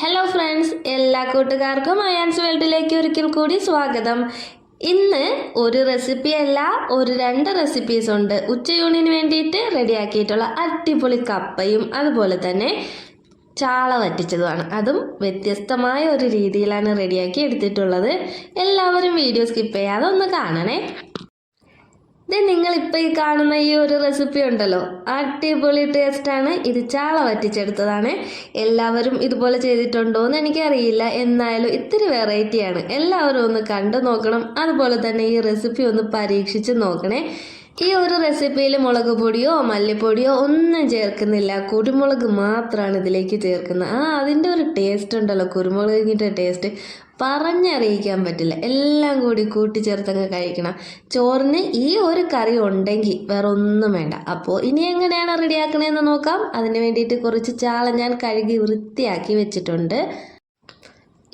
Hello friends എല്ലാ കൂട്ടുകാർക്കും അയാൻസ് വേൾഡിലേക്ക് ഒരിക്കൽ കൂടി സ്വാഗതം. ഇന്ന് ഒരു റെസിപ്പി അല്ല ഒരു രണ്ട് റെസിപ്പീസ് ഉണ്ട്. ഉച്ചയൂണിന് വേണ്ടിയിട്ട് റെഡിയാക്കിയിട്ടുള്ള അടിപൊളി കപ്പയും അതുപോലെ തന്നെ ചാള വറ്റിച്ചതുമാണ്. അതും വ്യത്യസ്തമായ ഒരു രീതിയിലാണ് റെഡിയാക്കി എടുത്തിട്ടുള്ളത്. എല്ലാവരും വീഡിയോ സ്കിപ്പ് ചെയ്യാതെ ഒന്ന് കാണണേ. നിങ്ങൾ ഇപ്പൊ ഈ കാണുന്ന ഈ ഒരു റെസിപ്പി ഉണ്ടല്ലോ. അടിപൊളി ആണ്. ഇത് ചാള വറ്റിച്ചെടുത്തതാണ്. എല്ലാവരും ഇതുപോലെ ചെയ്തിട്ടുണ്ടോ എന്ന് എനിക്കറിയില്ല. എന്നാലും ഇത്തിരി വെറൈറ്റിയാണ് എല്ലാവരും ഒന്ന് കണ്ടു നോക്കണം. അതുപോലെ തന്നെ ഈ റെസിപ്പി ഒന്ന് പരീക്ഷിച്ച് നോക്കണേ. ഈ ഒരു റെസിപ്പിയിൽ മുളക് പൊടിയോ മല്ലിപ്പൊടിയോ ഒന്നും ചേർക്കുന്നില്ല. കുരുമുളക് മാത്രമാണ് ഇതിലേക്ക് ചേർക്കുന്നത്. ആ അതിന്റെ ഒരു ടേസ്റ്റ് ഉണ്ടല്ലോ. കുരുമുളകിന്റെ ടേസ്റ്റ് പറഞ്ഞറിയിക്കാൻ പറ്റില്ല. എല്ലാം കൂടി കൂട്ടിച്ചേർത്തങ്ങ് കഴിക്കണം. ചോറിന് ഈ ഒരു കറി ഉണ്ടെങ്കിൽ വേറെ ഒന്നും വേണ്ട. അപ്പോൾ ഇനി എങ്ങനെയാണ് റെഡിയാക്കണതെന്ന് നോക്കാം. അതിന് വേണ്ടിയിട്ട് കുറച്ച് ചാള ഞാൻ കഴുകി വൃത്തിയാക്കി വെച്ചിട്ടുണ്ട്.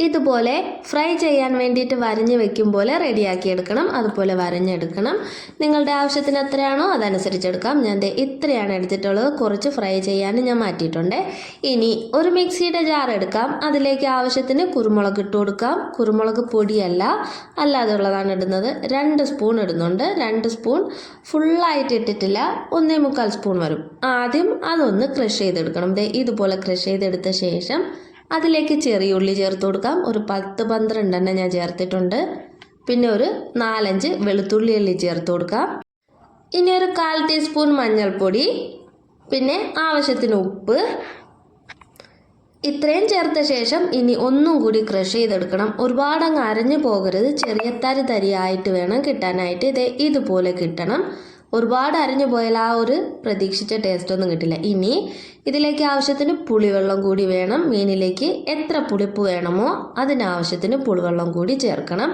ഇതുപോലെ ഫ്രൈ ചെയ്യാൻ വേണ്ടിയിട്ട് വരഞ്ഞ് വെക്കും പോലെ റെഡിയാക്കി എടുക്കണം. അതുപോലെ വരഞ്ഞെടുക്കണം. നിങ്ങളുടെ ആവശ്യത്തിന് എത്രയാണോ അതനുസരിച്ച് എടുക്കാം. ഞാൻ ഇത്രയാണ് എടുത്തിട്ടുള്ളത്. കുറച്ച് ഫ്രൈ ചെയ്യാൻ ഞാൻ മാറ്റിയിട്ടുണ്ട്. ഇനി ഒരു മിക്സിയുടെ ജാർ എടുക്കാം. അതിലേക്ക് ആവശ്യത്തിന് കുരുമുളക് ഇട്ട് കൊടുക്കാം. കുരുമുളക് പൊടിയല്ല. അല്ലാതെ ഉള്ളതാണ് ഇടുന്നത്. രണ്ട് സ്പൂൺ ഇടുന്നുണ്ട്. രണ്ട് സ്പൂൺ ഫുള്ളായിട്ട് ഇട്ടിട്ടില്ല. ഒന്നേ മുക്കാൽ സ്പൂൺ വരും. ആദ്യം അതൊന്ന് ക്രഷ് ചെയ്തെടുക്കണം. ഇതുപോലെ ക്രഷ് ചെയ്തെടുത്ത ശേഷം അതിലേക്ക് ചെറിയ ഉള്ളി ചേർത്ത് കൊടുക്കാം. ഒരു പത്ത് പന്ത്രണ്ടെണ്ണം ഞാൻ ചേർത്തിട്ടുണ്ട്. പിന്നെ ഒരു നാലഞ്ച് വെളുത്തുള്ളി അല്ലി ചേർത്ത് കൊടുക്കാം. ഇനി ഒരു കാൽ ടീസ്പൂൺ മഞ്ഞൾപ്പൊടി പിന്നെ ആവശ്യത്തിന് ഉപ്പ്. ഇത്രയും ചേർത്ത ശേഷം ഇനി ഒന്നും കൂടി ക്രഷ് ചെയ്തെടുക്കണം. ഒരുപാട് അങ്ങ് അരഞ്ഞു പോകരുത്. ചെറിയ തരി തരിയായിട്ട് വേണം കിട്ടാനായിട്ട്. ഇത് ഇതുപോലെ കിട്ടണം. ഒരുപാട് അരഞ്ഞു പോയാൽ ആ ഒരു പ്രതീക്ഷിച്ച ടേസ്റ്റ് ഒന്നും കിട്ടില്ല. ഇനി ഇതിലേക്ക് ആവശ്യത്തിന് പുളിവെള്ളം കൂടി വേണം. മീനിലേക്ക് എത്ര പുളിപ്പ് വേണമോ അതിനാവശ്യത്തിന് പുളിവെള്ളം കൂടി ചേർക്കണം.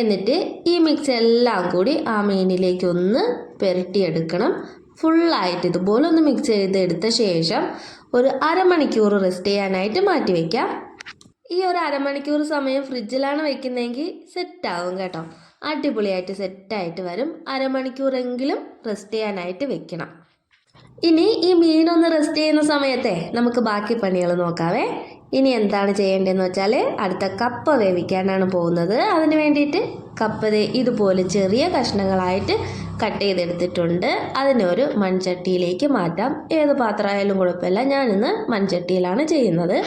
എന്നിട്ട് ഈ മിക്സ് എല്ലാം കൂടി ആ മീനിലേക്ക് ഒന്ന് പുരട്ടിയെടുക്കണം. ഫുള്ളായിട്ട് ഇതുപോലെ ഒന്ന് മിക്സ് ചെയ്തെടുത്ത ശേഷം ഒരു അരമണിക്കൂർ റെസ്റ്റ് ചെയ്യാനായിട്ട് മാറ്റി വയ്ക്കാം ഈ ഒരു അരമണിക്കൂർ സമയം ഫ്രിഡ്ജിലാണ് വെക്കുന്നതെങ്കിൽ സെറ്റാവും കേട്ടോ. അടിപൊളിയായിട്ട് സെറ്റായിട്ട് വരും. അരമണിക്കൂറെങ്കിലും റെസ്റ്റ് ചെയ്യാനായിട്ട് വെക്കണം. ഇനി ഈ മീനൊന്ന് റെസ്റ്റ് ചെയ്യുന്ന സമയത്തെ നമുക്ക് ബാക്കി പണികൾ നോക്കാവേ. ഇനി എന്താണ് ചെയ്യേണ്ടതെന്ന് വെച്ചാൽ അടുത്ത കപ്പ വേവിക്കാനാണ് പോകുന്നത്. അതിന് വേണ്ടിയിട്ട് കപ്പ ഇതുപോലെ ചെറിയ കഷ്ണങ്ങളായിട്ട് കട്ട് ചെയ്തെടുത്തിട്ടുണ്ട്. അതിനെ ഒരു മൺചട്ടിയിലേക്ക് മാറ്റാം. ഏത് പാത്രമായാലും കുഴപ്പമില്ല. ഞാനിന്ന് മൺചട്ടിയിലാണ് ചെയ്യുന്നത്.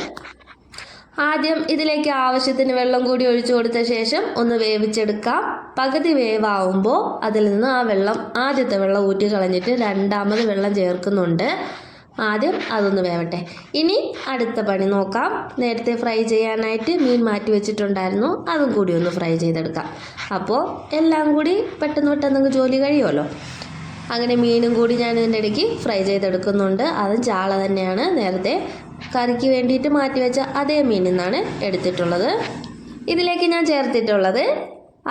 ആദ്യം ഇതിലേക്ക് ആവശ്യത്തിന് വെള്ളം കൂടി ഒഴിച്ചു കൊടുത്ത ശേഷം ഒന്ന് വേവിച്ചെടുക്കാം. പകുതി വേവാവുമ്പോൾ അതിൽ നിന്ന് ആ വെള്ളം ആദ്യത്തെ വെള്ളം ഊറ്റി കളഞ്ഞിട്ട് രണ്ടാമത് വെള്ളം ചേർക്കുന്നുണ്ട്. ആദ്യം അതൊന്ന് വേവട്ടെ. ഇനി അടുത്ത പണി നോക്കാം. നേരത്തെ ഫ്രൈ ചെയ്യാനായിട്ട് മീൻ മാറ്റി വെച്ചിട്ടുണ്ടായിരുന്നു. അതും കൂടി ഒന്ന് ഫ്രൈ ചെയ്തെടുക്കാം. അപ്പോൾ എല്ലാം കൂടി പെട്ടെന്ന് പെട്ടെന്ന് ജോലി കഴിയുമല്ലോ? അങ്ങനെ മീനും കൂടി ഞാൻ ഇതിന്റെ ഇടയ്ക്ക് ഫ്രൈ ചെയ്തെടുക്കുന്നുണ്ട്. അതും ചാള തന്നെയാണ്. നേരത്തെ കറിക്ക് വേണ്ടിയിട്ട് മാറ്റി വെച്ച അതേ മീൻ നിന്നാണ് എടുത്തിട്ടുള്ളത്. ഇതിലേക്ക് ഞാൻ ചേർത്തിട്ടുള്ളത്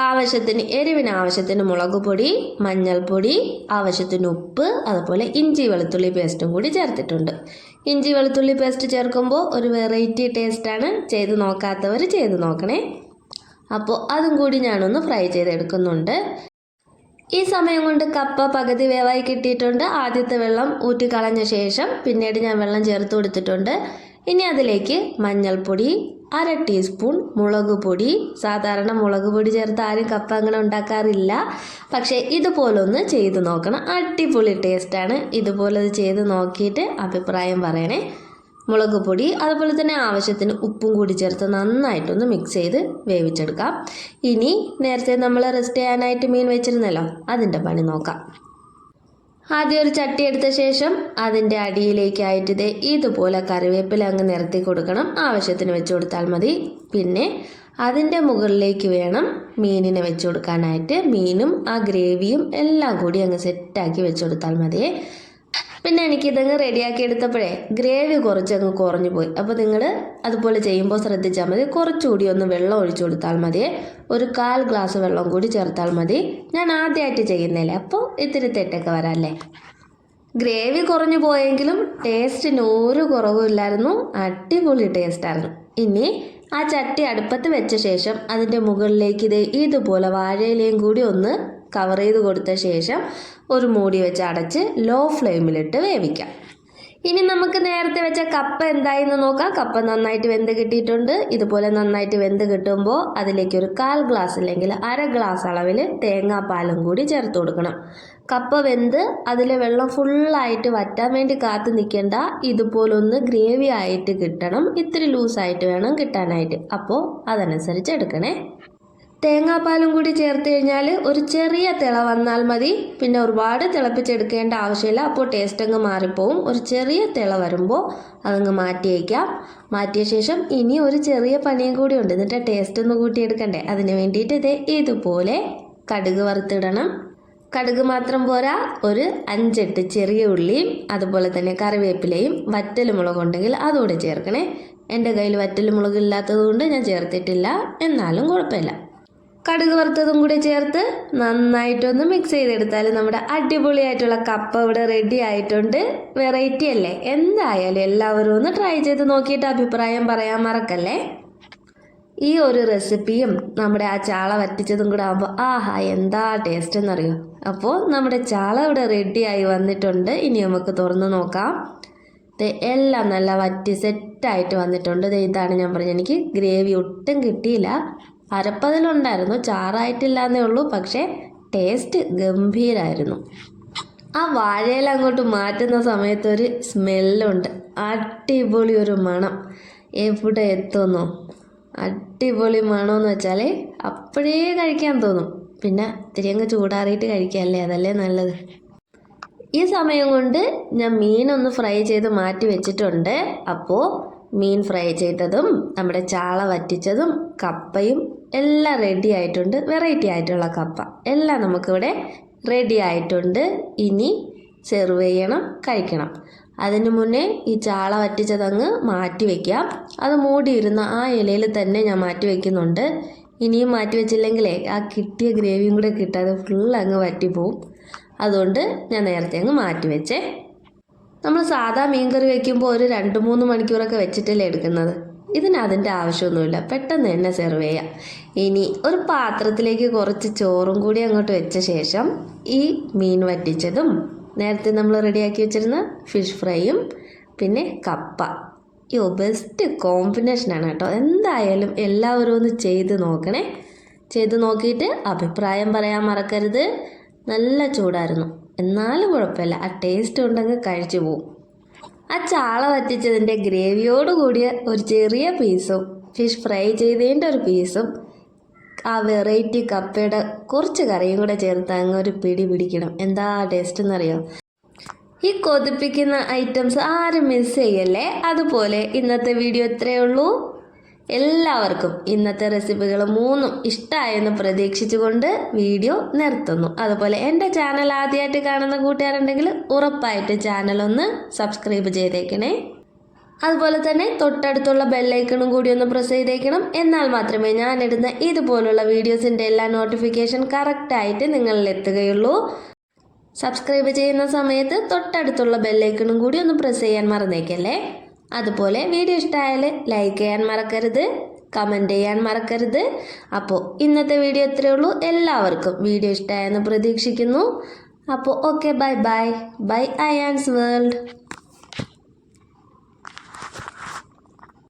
ആവശ്യത്തിന് എരിവിന് ആവശ്യത്തിന് മുളക് പൊടി മഞ്ഞൾപ്പൊടി ആവശ്യത്തിന് ഉപ്പ് അതുപോലെ ഇഞ്ചി വെളുത്തുള്ളി പേസ്റ്റും കൂടി ചേർത്തിട്ടുണ്ട്. ഇഞ്ചി വെളുത്തുള്ളി പേസ്റ്റ് ചേർക്കുമ്പോൾ ഒരു വെറൈറ്റി ടേസ്റ്റാണ് ചെയ്ത് നോക്കാത്തവർ ചെയ്ത് നോക്കണേ. അപ്പോൾ അതും കൂടി ഞാനൊന്ന് ഫ്രൈ ചെയ്തെടുക്കുന്നുണ്ട്. ഈ സമയം കൊണ്ട് കപ്പ പകുതി വേവായി കിട്ടിയിട്ടുണ്ട്. ആദ്യത്തെ വെള്ളം ഊറ്റിക്കളഞ്ഞ ശേഷം പിന്നീട് ഞാൻ വെള്ളം ചേർത്ത് കൊടുത്തിട്ടുണ്ട്. ഇനി അതിലേക്ക് മഞ്ഞൾപ്പൊടി അര ടീസ്പൂൺ മുളക് പൊടി. സാധാരണ മുളക് പൊടി ചേർത്ത് ആരും കപ്പ അങ്ങനെ ഉണ്ടാക്കാറില്ല. പക്ഷേ ഇതുപോലൊന്ന് ചെയ്ത് നോക്കണം. അടിപൊളി ടേസ്റ്റാണ് ഇതുപോലെ ഇത് ചെയ്ത് നോക്കിയിട്ട് അഭിപ്രായം പറയണേ. മുളക് പൊടി അതുപോലെ തന്നെ ആവശ്യത്തിന് ഉപ്പും കൂടി ചേർത്ത് നന്നായിട്ടൊന്ന് മിക്സ് ചെയ്ത് വേവിച്ചെടുക്കാം. ഇനി നേരത്തെ നമ്മൾ റെസ്റ്റ് ചെയ്യാനായിട്ട് മീൻ വെച്ചിരുന്നല്ലോ അതിന്റെ പണി നോക്കാം. ആദ്യം ഒരു ചട്ടി എടുത്ത ശേഷം അതിന്റെ അടിയിലേക്കായിട്ട് ഇത് ഇതുപോലെ കറിവേപ്പില അങ്ങ് നിരത്തി കൊടുക്കണം. ആവശ്യത്തിന് വെച്ച് കൊടുത്താൽ മതി. പിന്നെ അതിന്റെ മുകളിലേക്ക് വേണം മീനിനെ വെച്ച് കൊടുക്കാനായിട്ട്. മീനും ആ ഗ്രേവിയും എല്ലാം കൂടി അങ്ങ് സെറ്റാക്കി വെച്ച് കൊടുത്താൽ മതിയേ. പിന്നെ എനിക്ക് എനിക്കിതങ്ങ് റെഡിയാക്കി എടുത്തപ്പോഴേ ഗ്രേവി കുറച്ചങ്ങ് കുറഞ്ഞു പോയി അപ്പോൾ നിങ്ങൾ അതുപോലെ ചെയ്യുമ്പോൾ ശ്രദ്ധിച്ചാൽ മതി. കുറച്ചുകൂടി ഒന്ന് വെള്ളം ഒഴിച്ചു കൊടുത്താൽ മതി. ഒരു കാൽ ഗ്ലാസ് വെള്ളം കൂടി ചേർത്താൽ മതി. ഞാൻ ആദ്യമായിട്ട് ചെയ്യുന്നില്ലേ അപ്പോൾ ഇത്തിരി തെറ്റൊക്കെ വരാല്ലേ? ഗ്രേവി കുറഞ്ഞു പോയെങ്കിലും ടേസ്റ്റിന് ഒരു കുറവുമില്ലായിരുന്നു അടിപൊളി ടേസ്റ്റായിരുന്നു ഇനി ആ ചട്ടി അടുപ്പത്ത് വെച്ച ശേഷം അതിന്റെ മുകളിലേക്ക് ഇത് ഇതുപോലെ വാഴയിലയും കൂടി ഒന്ന് കവർ ചെയ്ത് കൊടുത്ത ശേഷം ഒരു മൂടി വെച്ച് അടച്ച് ലോ ഫ്ലെയിമിലിട്ട് വേവിക്കാം. ഇനി നമുക്ക് നേരത്തെ വെച്ച കപ്പ എന്തായെന്ന് നോക്കാം. കപ്പ നന്നായിട്ട് വെന്ത് കിട്ടിയിട്ടുണ്ട്. ഇതുപോലെ നന്നായിട്ട് വെന്ത് കിട്ടുമ്പോൾ അതിലേക്ക് ഒരു കാൽ ഗ്ലാസ് അല്ലെങ്കിൽ അര ഗ്ലാസ് അളവിൽ തേങ്ങാപ്പാലും കൂടി ചേർത്ത് കൊടുക്കണം. കപ്പ വെന്ത് അതിലെ വെള്ളം ഫുള്ളായിട്ട് വറ്റാൻ വേണ്ടി കാത്തു നിൽക്കേണ്ട. ഇതുപോലൊന്ന് ഗ്രേവി ആയിട്ട് കിട്ടണം. ഇത്തിരി ലൂസായിട്ട് വേണം കിട്ടാനായിട്ട്. അപ്പോൾ അതനുസരിച്ച് എടുക്കണേ. തേങ്ങാപ്പാലും കൂടി ചേർത്ത് കഴിഞ്ഞാൽ ഒരു ചെറിയ തിള വന്നാൽ മതി. പിന്നെ ഒരുപാട് തിളപ്പിച്ചെടുക്കേണ്ട ആവശ്യമില്ല. അപ്പോൾ ടേസ്റ്റ് അങ്ങ് മാറിപ്പോവും. ഒരു ചെറിയ തിള വരുമ്പോൾ അതങ്ങ് മാറ്റി വയ്ക്കാം. മാറ്റിയ ശേഷം ഇനി ഒരു ചെറിയ പണിയും കൂടി ഉണ്ട്. എന്നിട്ട് ടേസ്റ്റ് ഒന്ന് കൂട്ടിയെടുക്കണ്ടേ. അതിന് വേണ്ടിയിട്ട് ഇത് ഇതുപോലെ കടുക് വറുത്തിടണം. കടുക് മാത്രം പോരാ. ഒരു അഞ്ചെട്ട് ചെറിയ ഉള്ളിയും അതുപോലെ തന്നെ കറിവേപ്പിലയും വറ്റലുമുളക് ഉണ്ടെങ്കിൽ അതുകൂടെ ചേർക്കണേ. എന്റെ കയ്യിൽ വറ്റലുമുളക് ഇല്ലാത്തത് കൊണ്ട് ഞാൻ ചേർത്തിട്ടില്ല. എന്നാലും കുഴപ്പമില്ല. കടുക് വറുത്തതും കൂടി ചേർത്ത് നന്നായിട്ടൊന്ന് മിക്സ് ചെയ്തെടുത്താൽ നമ്മുടെ അടിപൊളിയായിട്ടുള്ള കപ്പ ഇവിടെ റെഡി ആയിട്ടുണ്ട്. വെറൈറ്റി അല്ലേ? എന്തായാലും എല്ലാവരും ഒന്ന് ട്രൈ ചെയ്ത് നോക്കിയിട്ട് അഭിപ്രായം പറയാൻ മറക്കല്ലേ? ഈ ഒരു റെസിപ്പിയും നമ്മുടെ ആ ചാള വറ്റിച്ചതും കൂടെ ആകുമ്പോൾ ആഹാ എന്താ ടേസ്റ്റ് എന്നറിയോ? അപ്പോൾ നമ്മുടെ ചാള ഇവിടെ റെഡിയായി വന്നിട്ടുണ്ട്. ഇനി നമുക്ക് തുറന്ന് നോക്കാം. എല്ലാം നല്ല വറ്റി സെറ്റായിട്ട് വന്നിട്ടുണ്ട്. ഇതാണ് ഞാൻ പറഞ്ഞത് എനിക്ക് ഗ്രേവി ഒട്ടും കിട്ടിയില്ല. അരപ്പതിലുണ്ടായിരുന്നു ചാറായിട്ടില്ല എന്നേ ഉള്ളൂ. പക്ഷേ ടേസ്റ്റ് ഗംഭീരായിരുന്നു. ആ വാഴയില അങ്ങോട്ട് മാറ്റുന്ന സമയത്ത് ഒരു സ്മെല്ലുണ്ട് അടിപൊളി ഒരു മണം. എവിടെ എത്തുന്നു? അടിപൊളി മണമെന്ന് വെച്ചാൽ അപ്പോഴേ കഴിക്കാൻ തോന്നും. പിന്നെ ഇത്തിരി അങ്ങ് ചൂടാറിയിട്ട് കഴിക്കാമല്ലേ അതല്ലേ നല്ലത്. ഈ സമയം കൊണ്ട് ഞാൻ മീനൊന്ന് ഫ്രൈ ചെയ്ത് മാറ്റി വെച്ചിട്ടുണ്ട്. അപ്പോൾ മീൻ ഫ്രൈ ചെയ്തതും നമ്മുടെ ചാള വറ്റിച്ചതും കപ്പയും എല്ലാം റെഡി ആയിട്ടുണ്ട്. വെറൈറ്റി ആയിട്ടുള്ള കപ്പ. എല്ലാം നമുക്കിവിടെ റെഡി ആയിട്ടുണ്ട്. ഇനി സെർവ് ചെയ്യണം കഴിക്കണം. അതിനു മുന്നേ ഈ ചാള വറ്റിച്ചതങ്ങ് മാറ്റി വയ്ക്കാം അത് മൂടിയിരുന്ന ആ ഇലയിൽ തന്നെ ഞാൻ മാറ്റി വയ്ക്കുന്നുണ്ട് ഇനിയും മാറ്റി വെച്ചില്ലെങ്കിലേ ആ കിട്ടിയ ഗ്രേവിയും കൂടെ കിട്ടാതെ ഫുൾ അങ്ങ് വറ്റിപ്പോവും. അതുകൊണ്ട് ഞാൻ നേരത്തെ അങ്ങ് മാറ്റി വെച്ചേ. നമ്മൾ സാധാ മീൻകറി വെക്കുമ്പോൾ ഒരു രണ്ട് മൂന്ന് മണിക്കൂറൊക്കെ വെച്ചിട്ടല്ലേ എടുക്കുന്നത്. ഇതിന് അതിന്റെ ആവശ്യമൊന്നുമില്ല. പെട്ടെന്ന് തന്നെ സെർവ് ചെയ്യാം. ഇനി ഒരു പാത്രത്തിലേക്ക് കുറച്ച് ചോറും കൂടി അങ്ങോട്ട് വെച്ച ശേഷം ഈ മീൻ വറ്റിച്ചതും നേരത്തെ നമ്മൾ റെഡിയാക്കി വെച്ചിരുന്ന ഫിഷ് ഫ്രൈയും പിന്നെ കപ്പ. യോ ബെസ്റ്റ് കോമ്പിനേഷനാണ് കേട്ടോ. എന്തായാലും എല്ലാവരും ഒന്ന് ചെയ്ത് നോക്കണേ. ചെയ്ത് നോക്കിയിട്ട് അഭിപ്രായം പറയാൻ മറക്കരുത്. നല്ല ചൂടായിരുന്നു. എന്നാലും കുഴപ്പമില്ല. ആ ടേസ്റ്റ് ഉണ്ടെങ്കിൽ കഴിച്ചു പോവും. ആ ചാള വറ്റിച്ചതിന്റെ ഗ്രേവിയോട് കൂടിയ ഒരു ചെറിയ പീസും ഫിഷ് ഫ്രൈ ചെയ്തതിന്റെ ഒരു പീസും ആ വെറൈറ്റി കപ്പയുടെ കുറച്ച് കറിയും കൂടെ ചേർത്ത് അങ്ങ് ഒരു പിടി പിടിക്കണം. എന്താ ടേസ്റ്റ് എന്നറിയോ? ഈ കൊതിപ്പിക്കുന്ന ഐറ്റംസ് ആരും മിസ് ചെയ്യല്ലേ? അതുപോലെ ഇന്നത്തെ വീഡിയോ ഇത്രയേ ഉള്ളൂ. എല്ലാവർക്കും ഇന്നത്തെ റെസിപ്പികൾ മൂന്നും ഇഷ്ടമായെന്ന് പ്രതീക്ഷിച്ചുകൊണ്ട് വീഡിയോ നിർത്തുന്നു. അതുപോലെ എന്റെ ചാനൽ ആദ്യമായിട്ട് കാണുന്ന കൂട്ടുകാരുണ്ടെങ്കിൽ ഉറപ്പായിട്ട് ചാനലൊന്ന് സബ്സ്ക്രൈബ് ചെയ്തേക്കണേ. അതുപോലെ തന്നെ തൊട്ടടുത്തുള്ള ബെല്ലൈക്കണും കൂടി ഒന്ന് പ്രസ് ചെയ്തേക്കണം. എന്നാൽ മാത്രമേ ഞാൻ ഇടുന്ന ഇതുപോലുള്ള വീഡിയോസിന്റെ എല്ലാ നോട്ടിഫിക്കേഷൻ കറക്റ്റായിട്ട് നിങ്ങളിൽ എത്തുകയുള്ളൂ. സബ്സ്ക്രൈബ് ചെയ്യുന്ന സമയത്ത് തൊട്ടടുത്തുള്ള ബെല്ലൈക്കണും കൂടി ഒന്ന് പ്രസ് ചെയ്യാൻ മറന്നേക്കല്ലേ? അതുപോലെ വീഡിയോ ഇഷ്ടമായാൽ ലൈക്ക് ചെയ്യാൻ മറക്കരുത് കമന്റ് ചെയ്യാൻ മറക്കരുത്. അപ്പോൾ ഇന്നത്തെ വീഡിയോ ഇത്രയേ ഉള്ളൂ. എല്ലാവർക്കും വീഡിയോ ഇഷ്ടമായെന്ന് പ്രതീക്ഷിക്കുന്നു. അപ്പോൾ okay bye bye bye I Ans world